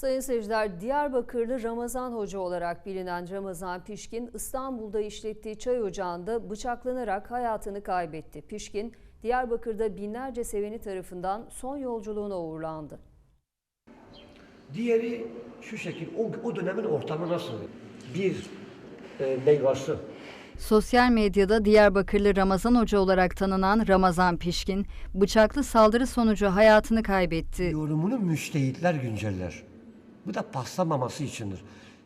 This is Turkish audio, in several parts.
Sayın seyirciler, Diyarbakırlı Ramazan Hoca olarak bilinen Ramazan Pişkin, İstanbul'da işlettiği çay ocağında bıçaklanarak hayatını kaybetti. Pişkin, Diyarbakır'da binlerce seveni tarafından son yolculuğuna uğurlandı. Diğeri şu şekil, o, o dönemin ortamı nasıl? Bir e, meyvası, Sosyal medyada Diyarbakırlı Ramazan Hoca olarak tanınan Ramazan Pişkin, bıçaklı saldırı sonucu hayatını kaybetti. yorumunu müştehitler günceller. Bu da paslamaması içindir.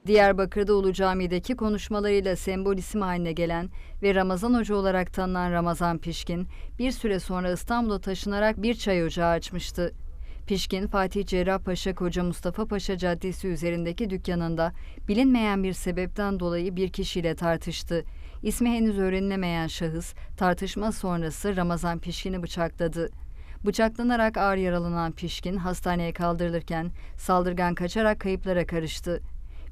Diyarbakır'da Ulu Cami'deki konuşmalarıyla sembol isim haline gelen ve Ramazan Hoca olarak tanınan Ramazan Pişkin, bir süre sonra İstanbul'a taşınarak bir çay ocağı açmıştı. Pişkin, Fatih Cerrahpaşa Koca Mustafa Paşa Caddesi üzerindeki dükkanında bilinmeyen bir sebepten dolayı bir kişiyle tartıştı. İsmi henüz öğrenilemeyen şahıs tartışma sonrası Ramazan Pişkin'i bıçakladı. Bıçaklanarak ağır yaralanan Pişkin hastaneye kaldırılırken saldırgan kaçarak kayıplara karıştı.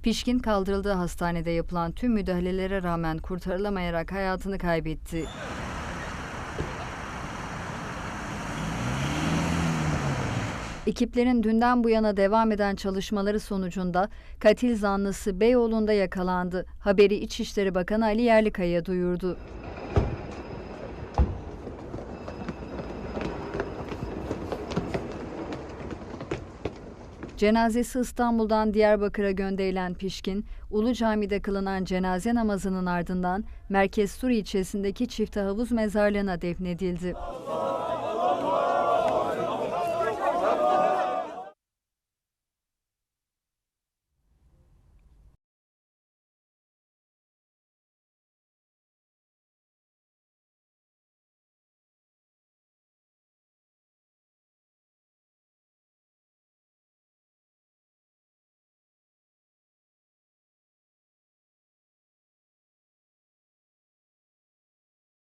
Pişkin kaldırıldığı hastanede yapılan tüm müdahalelere rağmen kurtarılamayarak hayatını kaybetti. Ekiplerin dünden bu yana devam eden çalışmaları sonucunda katil zanlısı Beyoğlu'nda yakalandı. Haberi İçişleri Bakanı Ali Yerlikaya duyurdu. Cenazesi İstanbul'dan Diyarbakır'a gönderilen Pişkin, Ulu Cami'de kılınan cenaze namazının ardından Merkez Sur ilçesindeki Çifte Havuz Mezarlığı'na defnedildi.